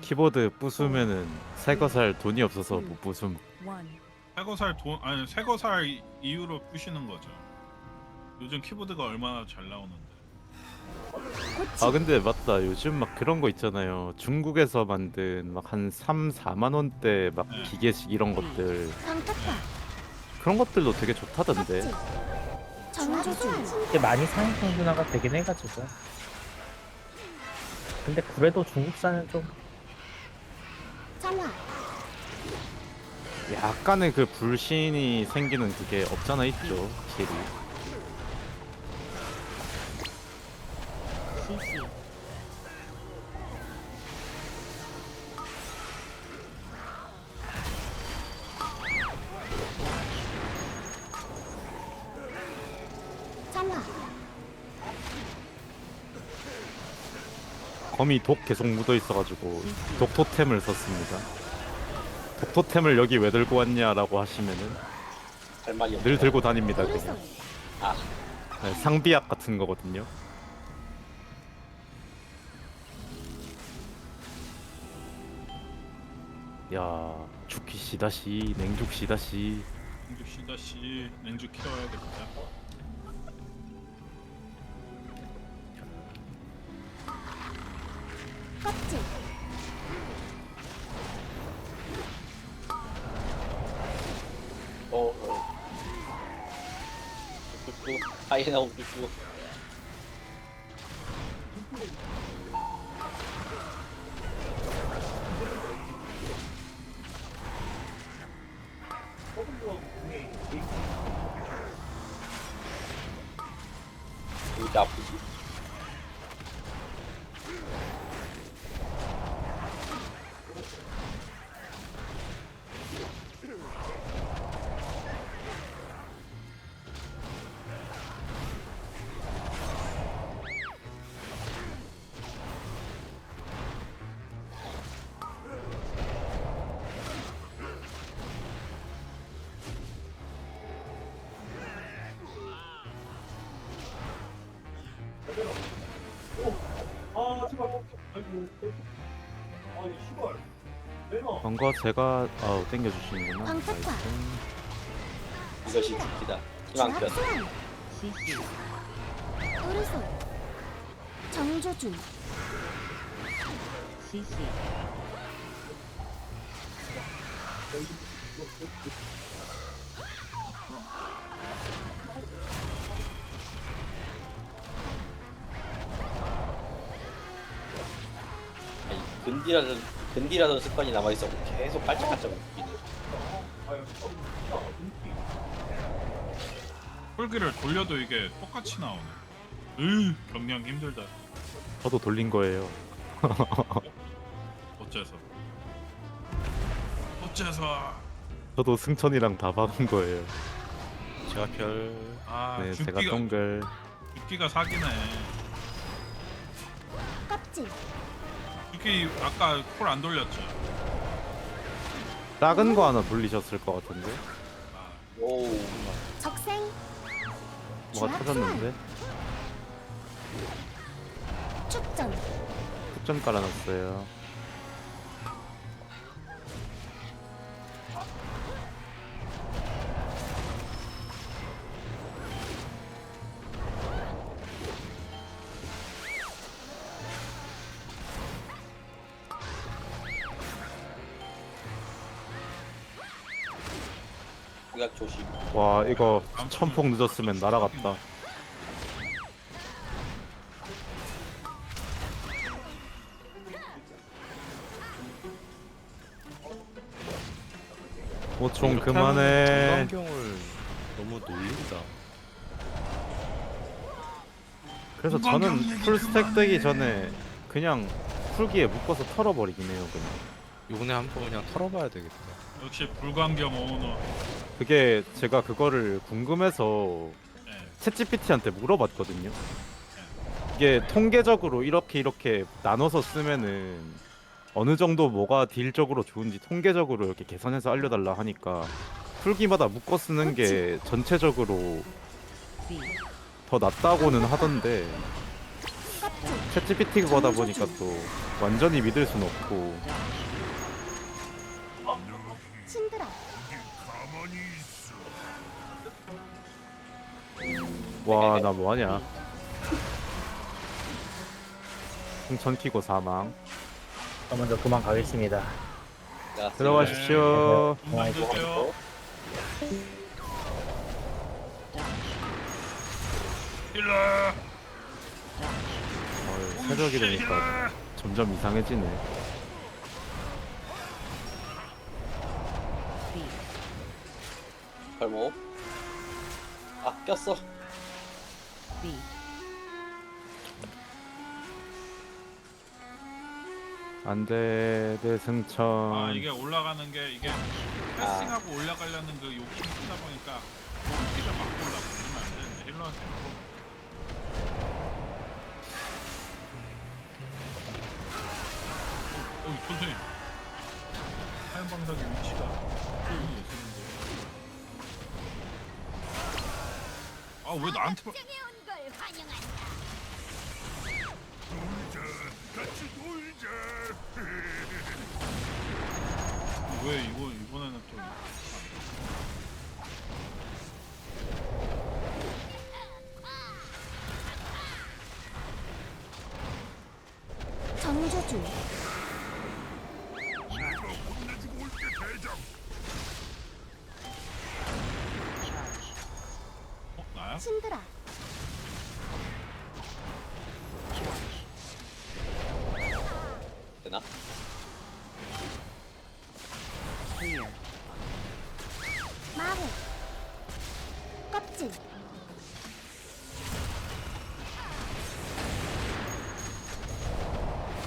키보드 부수면은 새거 살 돈이 없어서 못 부숨. 새거 살돈 아니 새거 살 이유로 푸시는 거죠. 요즘 키보드가 얼마나 잘 나오는데. 아 근데 맞다. 요즘 막 그런 거 있잖아요. 중국에서 만든 막 한 3, 4만 원대 막 네. 기계식 이런 것들. 강타파 그런 것들도 되게 좋다던데. 삭제 정조준 많이 상위 평준화가 되긴 해가지고. 근데 그래도 중국산은 좀 정화 약간의 그 불신이 생기는 그게 없잖아 있죠 확실히 검이 독 계속 묻어 있어가지고 독 토템을 썼습니다. 독 토템을 여기 왜 들고 왔냐라고 하시면은 할 말이 없늘 들고 다닙니다 그냥 아, 네, 상비약 같은 거거든요. 야 죽기 시다시 냉죽 시다시. 냉주 씨다시 냉주 키워야겠다. 쭈쭈. 왜 이렇게 아프지? 번거 제가 아우 땡겨주시는구나 광탁과. 나이스. 이것이 죽기다. 희망편. 오른손 정조준 아니, 근디라는, 근디라는 습관이 남아있어. 계속 깔짝깔짝 웃기네. 홀기를 돌려도 이게 똑같이 나오네. 으 경량 힘들다. 저도 돌린 거예요 어째서? 어째서? 저도 승천이랑 다 박은 거예요 제가 별 아 네 제가 죽기가 동글 죽기가 사기네. 껍질 죽기 아까 콜 안 돌렸죠. 작은 거 하나 돌리셨을 것 같은데? 아, 오우. 적생. 뭐가 터졌는데? 축전. 흑점 깔아놨어요 와 이거 천폭 늦었으면 날아갔다 오총 이렇게 그만해 정강경을 너무 놀린다. 그래서 저는 풀스택. 되기 전에 그냥 풀기에 묶어서 털어버리긴 해요 그냥 요번에 한번 그냥 털어봐야 되겠다. 역시 불광경 오너. 그게 제가 그거를 궁금해서 네. 챗GPT한테 물어봤거든요. 이게 통계적으로 이렇게 이렇게 나눠서 쓰면은 어느 정도 뭐가 딜적으로 좋은지 통계적으로 이렇게 계산해서 알려달라 하니까 풀기마다 묶어 쓰는 게 전체적으로 더 낫다고는 하던데 챗GPT 보다 보니까 또 완전히 믿을 순 없고 와 나 뭐하냐 풍천 키고 사망 저 먼저 도망가겠습니다. 야, 들어가십시오 눈만 뜨세요. 힐러. 어, 새벽이 되니까 점점 이상해지네 발목. 아 꼈어. 안돼 내 승천. 아 이게 올라가는 게 이게 패싱하고 올라가려는 그 욕심 크다 보니까 피를 막 올라가면 안 되는데 힐러한테 어, 어, 선생님 하얀 방석의 위치가 여기 있었는데. 아왜 나한테 막 왜 이거 이번에는 또 정조주 어, 나야? 신드라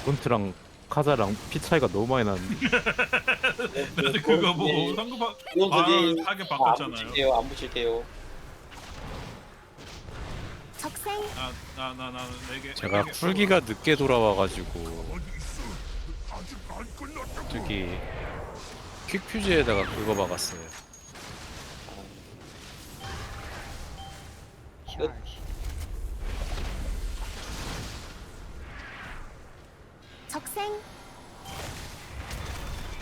론트랑 카자랑 피 차이가 너무 많이 나는데 근데 그거 뭐 상급하 이건 아 저기 타겟 안 바꿨잖아요 붙일게요. 안 붙일게요. 적생 나나나나네개 제가 풀기가 늦게 돌아와가지고 저기 퀵퓨즈에다가 그거 박았어요. 끝. 적생.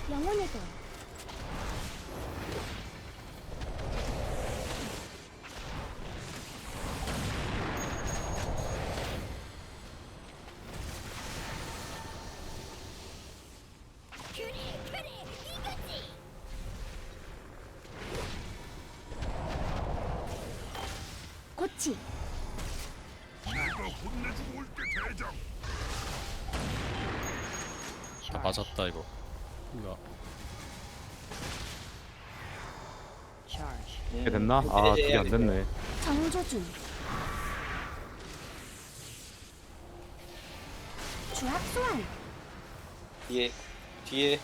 영혼의 돌 고치 다 맞았다 이거. 뭐야? 음, 이게 됐나? 아 그게 안 됐네 정조준 주합 소환 뒤에 뒤에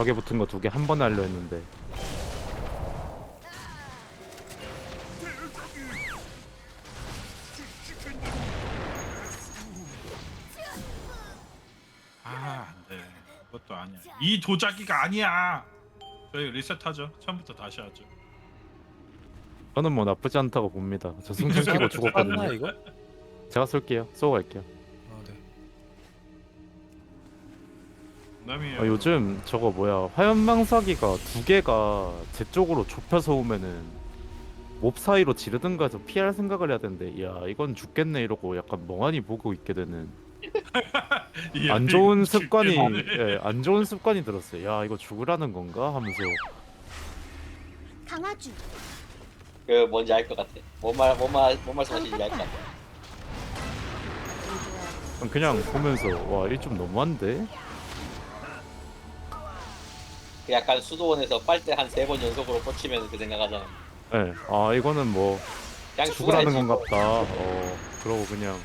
벽에 붙은 거 두 개 한 번에 하려 했는데. 아 안 돼 그것도 아니야. 이 도자기가 아니야. 저희 리셋하죠. 처음부터 다시 하죠. 저는 뭐 나쁘지 않다고 봅니다. 저 승천 키고 나 죽었거든요. 이거? 제가 쏠게요. 쏘고 갈게요 그다음에 아, 요즘 저거 뭐야 화염망사기가 두 개가 제 쪽으로 좁혀서 오면은 몹 사이로 지르든가 해서 피할 생각을 해야 되는데 야 이건 죽겠네 이러고 약간 멍하니 보고 있게 되는 이 안 좋은. 습관이 예, 안 좋은 습관이 들었어요 야 이거 죽으라는 건가 하면서 강화주 그 뭔지 알 것 같아. 뭔말뭔말뭔 말씀하시는지 알 것 같아. 그냥 보면서 와이좀 너무한데 그 약간 수도원에서 빨대 한 세 번 연속으로 꽂히면 그 생각하잖아. 예, 아 이거는 뭐 그냥 죽으라는 죽어야지. 건갑다 어 그러고 그냥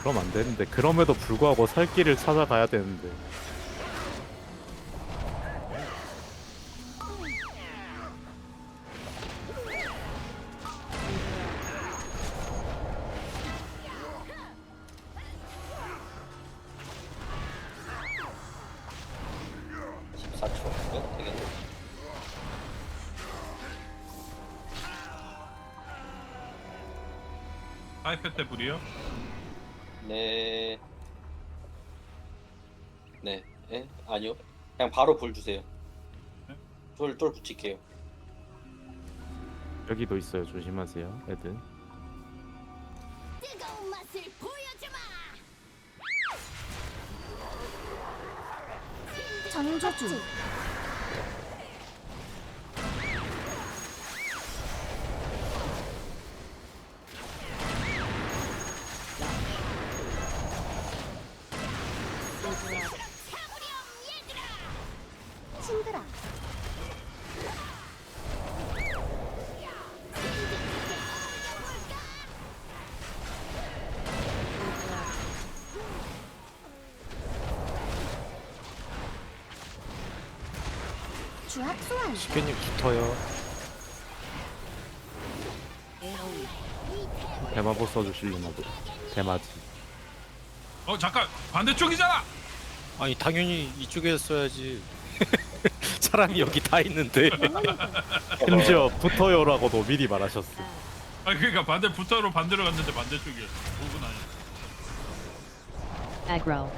그럼 안 되는데 그럼에도 불구하고 살 길을 찾아가야 되는데 때 불이요? 네. 네. 예? 아니요. 그냥 바로 불 주세요. 네? 돌, 돌 붙일게요. 여기도 있어요. 조심하세요, 애들. 뜨거운 맛을 보여주마. 정조준. 시계님 붙어요. 대마보 써주실려나 보다. 대마지. 어 잠깐 반대쪽이잖아. 아니 당연히 이쪽에서 써야지. 사람이 여기 다 있는데. 심지어 붙어요라고도 미리 말하셨어. 아 그러니까 반대 부터로 반대로 갔는데 반대쪽이야. 오분 아니야. aggro,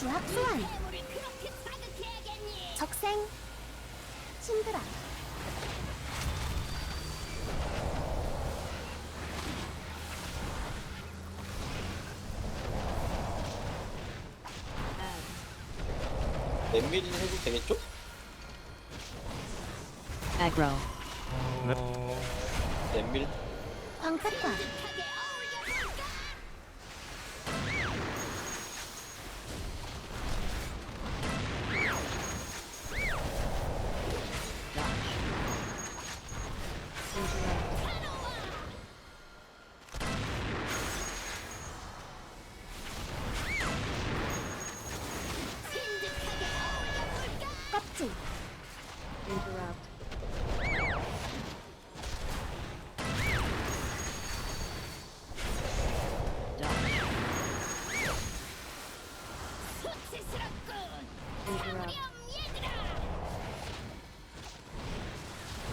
주합 소환. 적생. 신드라. 넷밀 해도 되겠죠? aggro, 넷밀? 광택화.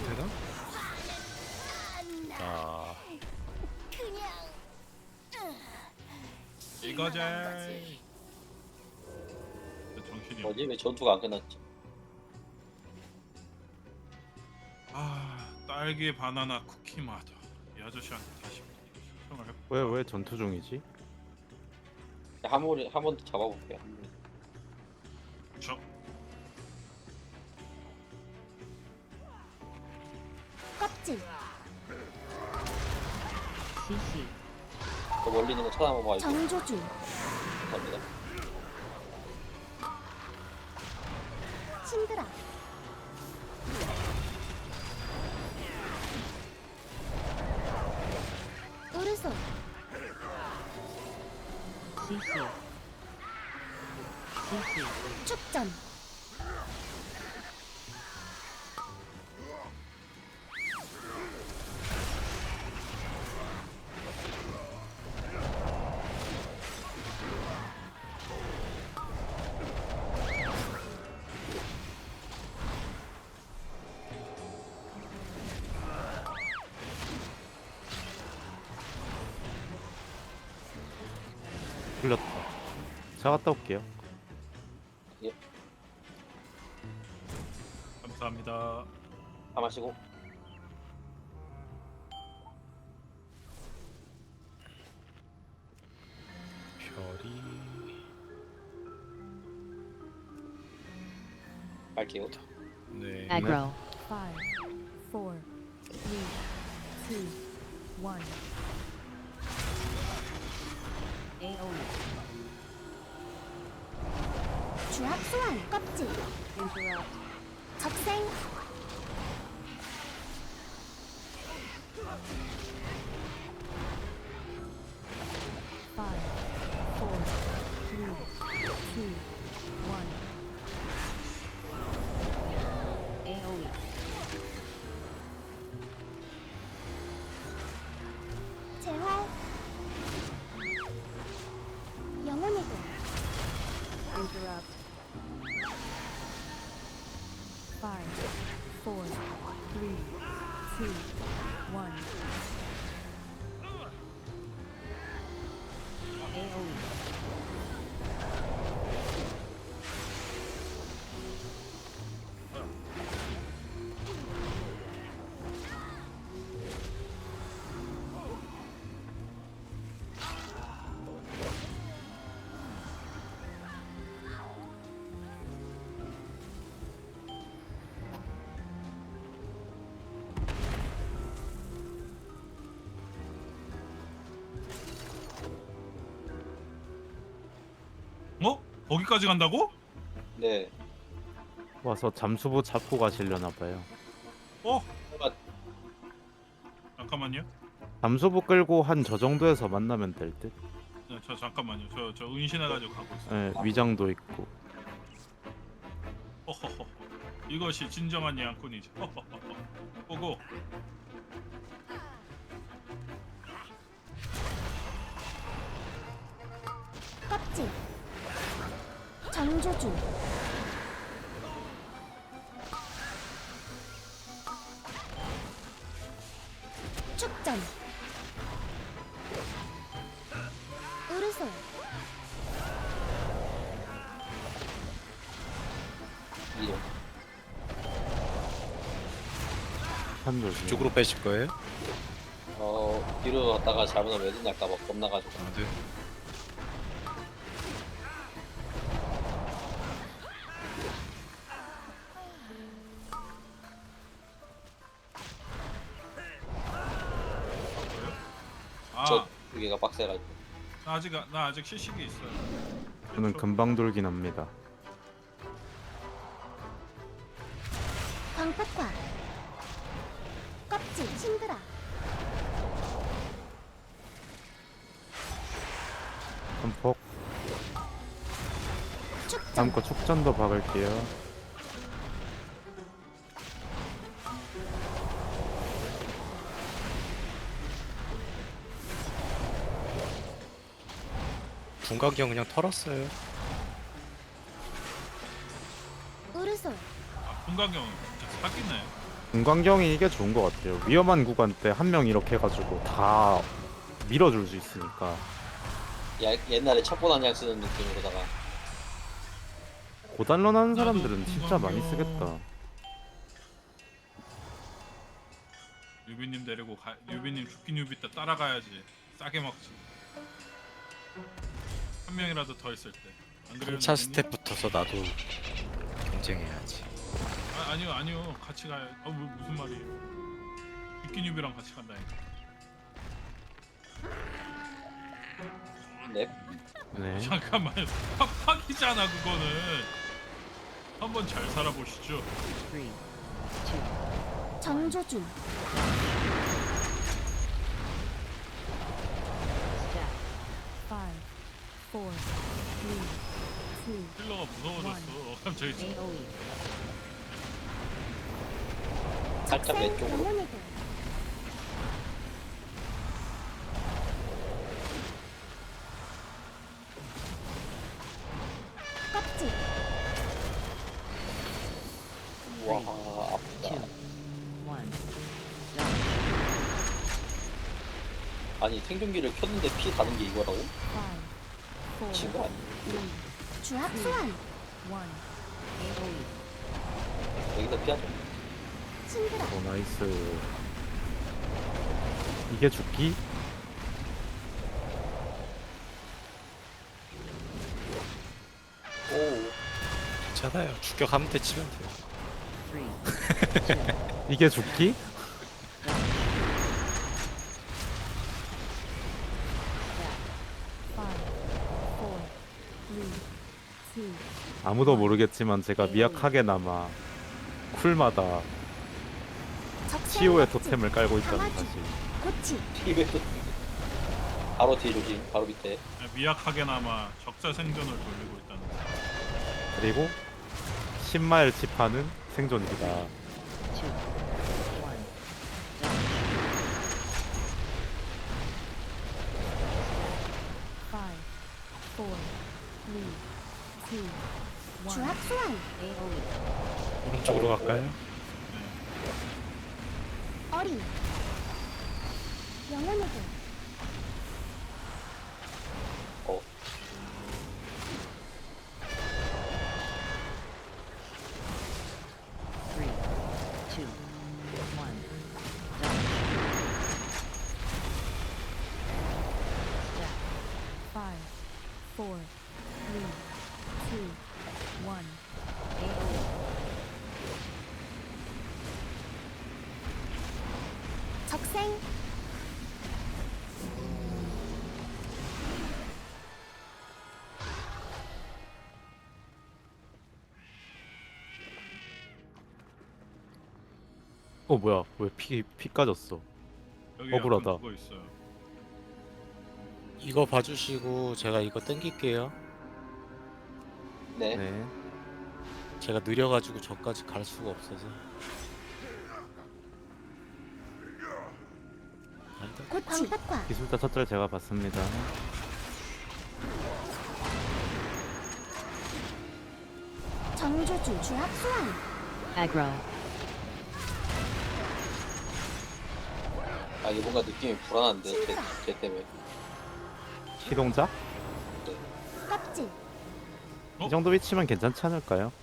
되나? 아 이거제. 정신이 없. 뭐지? 왜 전투가 안 끝났지? 딸기 바나나 쿠키 맛. 이 아저씨한테 다시 수정을 해. 왜 왜 전투 중이지? 한번 한번 더 잡아볼게요. 저 껍질. CC, 저 멀리 있는 거 쳐다보고 알고 정조준. 갑니다. 신드라. 우르소. CC, CC, 축전. 제가 갔다 올게요. 감사합니다. 다 마시고 별이 갈게요. 네. aggro, Five, four, three, two, one. AOE. 주합 소환 껍질. 적생 four, three, two, one. AOE. 거기까지 간다고? 네. 와서 잠수부 잡고 가시려나 봐요. 어? 잠깐만요. 잠수부 끌고 한 저 정도에서 만나면 될 듯. 네, 저 잠깐만요. 저 저 은신해가지고 가고 있어요. 예, 위장도 있고. 허허허. 이것이 진정한. 허허허허. 보고 조심. 쪽으로 빼실 거예요? 어 뒤로 갔다가 잘못하면 외진 날까봐 겁나가지고. 네. 아, 저 여기가 빡세가지고. 나 아직 나 아직 시식이 있어요. 저는 금방 돌긴 합니다. 광폭화 축전도 박을게요. 분광경 그냥 털었어요. 우르솔 아, 분광경 진짜 사기네. 공광경이 이게 좋은 것 같아요. 위험한 구간 때 한 명 이렇게 해가지고 다 밀어줄 수 있으니까. 야, 옛날에 첩보 단장 쓰는 느낌으로다가 고단론 하는 사람들은 진짜 많이. 쓰겠다. 유비님 데리고 가. 유비님 죽긴 유비 때 따라가야지. 싸게 먹지. 한 명이라도 더 있을 때. 안 그래요? 3차 유비님? 스텝 붙어서 나도 경쟁해야지. 아, 아니요 아니요 같이 가요. 아 뭐, 무슨 말이에요? 죽긴 유비랑 같이 간다니까. 넵. 네. 잠깐만요. 팍팍이잖아 그거는. 한번 잘 살아보시죠. Two, 힐러가 무서워졌어. 갑자기 AOE. 살짝 적생 왼쪽으로. 도 껍질 와 아프다. Two. One. Done. 아니 생존기를 켰는데 피 가는 게 이거라고? 친구 아니야? 주합 소환. 여기서 피하죠. 신드라 오 나이스. 이게 죽기? 오. 괜찮아요. 추격하면 돼 치면 돼요. Two. 이게 죽기? Step. Five, 아무도 모르겠지만 제가 미약하게나마 쿨마다 합체. 토템을 깔고 있다는. 사실. 고치 바로 뒤에 조심 바로 밑에 미약하게나마 적자 생존을 돌리고 있다는 거. 그리고 10마일 칩하는 생존입니다. two, one. Five, four, three, two, one. 주합 소환. 오른쪽으로 갈까요? 어린 영혼의 길 어 Three, two, one. 어 뭐야? 왜 피 피 까졌어? 여기 억울하다. 약간 그거 있어요. 이거 봐주시고 제가 이거 땡길게요. 네. 네. 제가 느려가지고 저까지 갈 수가 없어서. 아니다. 고치 광폭화 기술자 첫절 제가 봤습니다. 정조주 주합 소환 Aggro. 아 이게 뭔가 느낌이 불안한데 걔, 걔 때문에 시동자? 껍질 어? 이 정도 위치면 괜찮지 않을까요?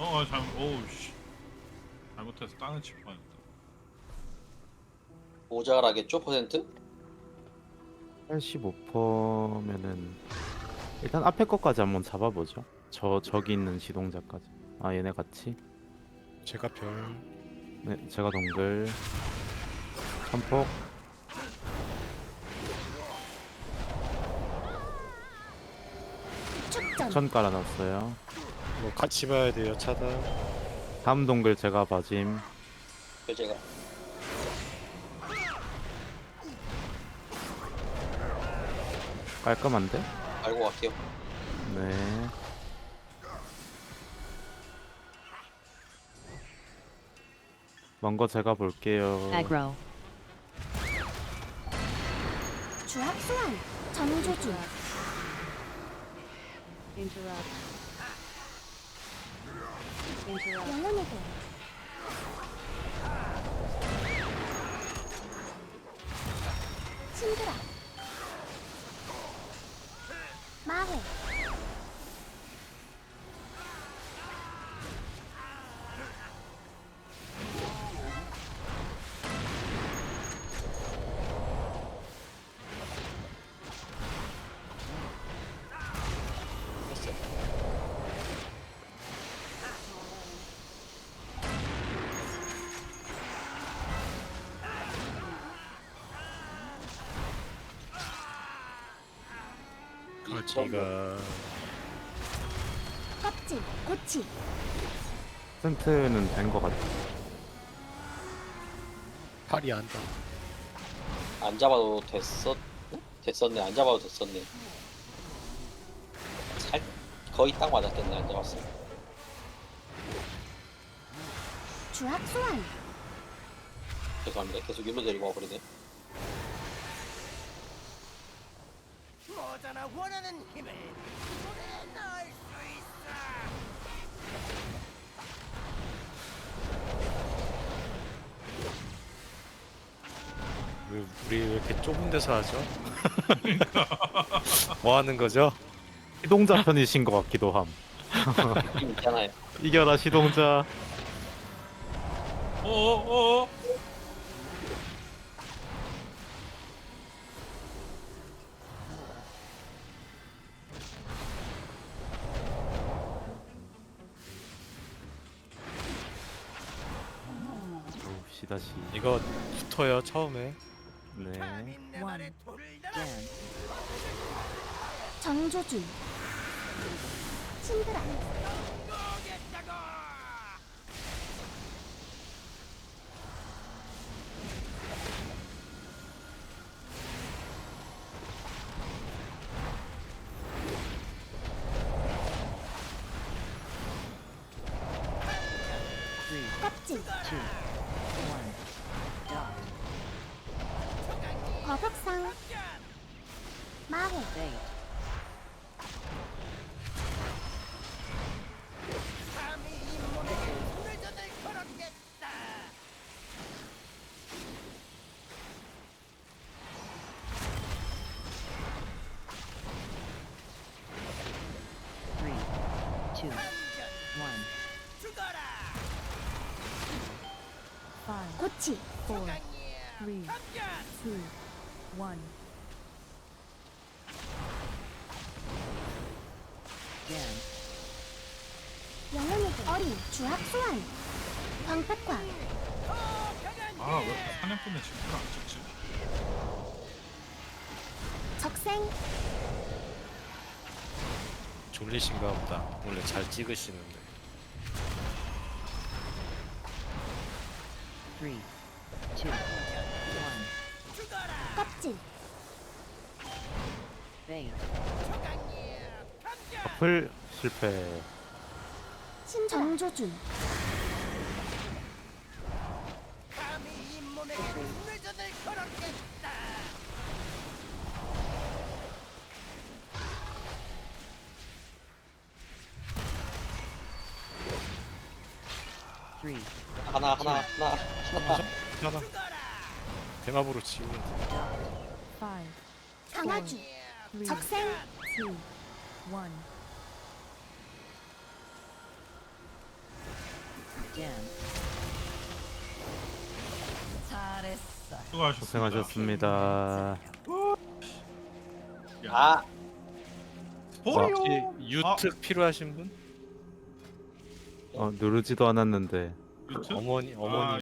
어, 어 잘못. 오우 씨. 잘못해서 땅을 칠 뻔했다. 모자라겠죠 퍼센트? 85%면은 일단 앞에 것까지 한번 잡아보죠. 저 저기 있는 시동자까지. 아 얘네 같이. 제가 별. 네, 제가 동글. 한폭. 축전 천 깔아놨어요. 뭐 같이 봐야 돼요 차단. 다음 동글 제가 봐짐. 그 제가 깔끔한데? 알고 갈게요 네. 먼 거 제가 볼게요. Aggro. 주합 소환 정조주 Interrupt. 영혼의 길 신드라. 마해 같이가. 껍질 고치. 센트는 된거 같아. 팔이 안다. 안 잡아도 됐었 됐었네. 안 잡아도 됐었네. 살 거의 딱 맞았겠네 안 잡았으면. 주합 소환. 죄송합니다. 계속 일로 데리고 와버리네 왜 우리 왜 이렇게 좁은 데서 하죠? 뭐 하는 거죠? 시동자 편이신 것 같기도 함. 있잖아요. 이겨라 시동자. 어어어 오씨 다시. 이거 붙어요 처음에. 네. One. 정조준 신드라 Three, 껍질 two, one. Dot. 거북상 마회 Bait. Three, two, one. Five, 고치 four, three, two, one. Jam. 영혼의 어린 주악 소환 광폭화 아왜 사냥꾼의 집을 안 찍지? 적생 졸리신가 보다. 원래 잘 찍으시는데. Three, two, one. 껍질. 풀 실패. 신드라 정조준 Three, 하나 하나 하나 하나. 하나. 대마보로 지우면 돼. Five, 강화주 three, 적생 two, one. jam. 수고하셨습니다. 고생하셨습니다. 아. 혹시 유특 필요하신 분? 어 누르지도 않았는데. 유튜브? 어머니 어머니 아,